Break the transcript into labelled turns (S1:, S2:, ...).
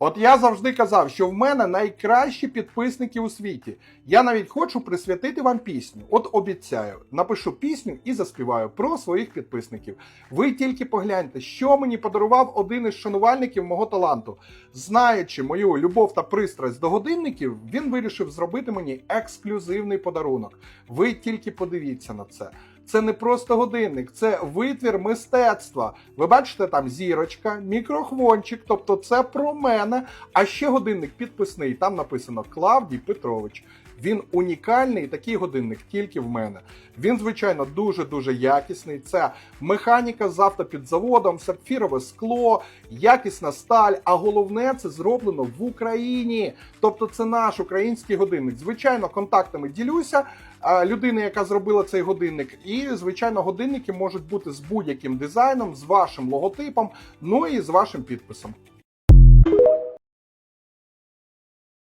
S1: От я завжди казав, що в мене найкращі підписники у світі. Я навіть хочу присвятити вам пісню. От обіцяю, напишу пісню і заспіваю про своїх підписників. Ви тільки погляньте, що мені подарував один із шанувальників мого таланту. Знаючи мою любов та пристрасть до годинників, він вирішив зробити мені ексклюзивний подарунок. Ви тільки подивіться на це. Це не просто годинник, це витвір мистецтва. Ви бачите там зірочка, мікрохвончик, тобто це про мене. А ще годинник підписний. Там написано Клавдій Петрович. Він унікальний, такий годинник тільки в мене. Він, звичайно, дуже дуже якісний. Це механіка з автопідзаводом, сапфірове скло, якісна сталь. А головне, це зроблено в Україні. Тобто, це наш український годинник. Звичайно, контактами ділюся. а, Людини, яка зробила цей годинник, і звичайно, годинники можуть бути з будь-яким дизайном, з вашим логотипом, ну і з вашим підписом.